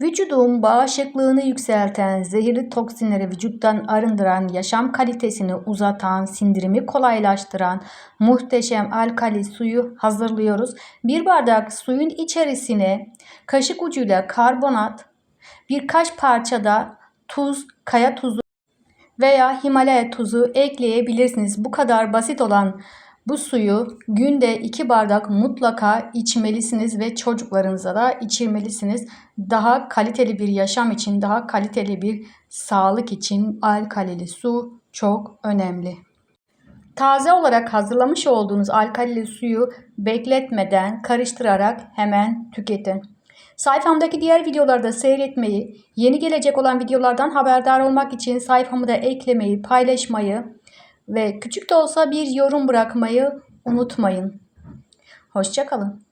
Vücudun bağışıklığını yükselten, zehirli toksinleri vücuttan arındıran, yaşam kalitesini uzatan, sindirimi kolaylaştıran muhteşem alkali suyu hazırlıyoruz. Bir bardak suyun içerisine kaşık ucuyla karbonat, birkaç parçada tuz, kaya tuzu veya Himalaya tuzu ekleyebilirsiniz. Bu kadar basit olan bu suyu günde 2 bardak mutlaka içmelisiniz ve çocuklarınıza da içirmelisiniz. Daha kaliteli bir yaşam için, daha kaliteli bir sağlık için alkalili su çok önemli. Taze olarak hazırlamış olduğunuz alkalili suyu bekletmeden karıştırarak hemen tüketin. Sayfamdaki diğer videolarda seyretmeyi, yeni gelecek olan videolardan haberdar olmak için sayfamı da eklemeyi, paylaşmayı ve küçük de olsa bir yorum bırakmayı unutmayın. Hoşçakalın.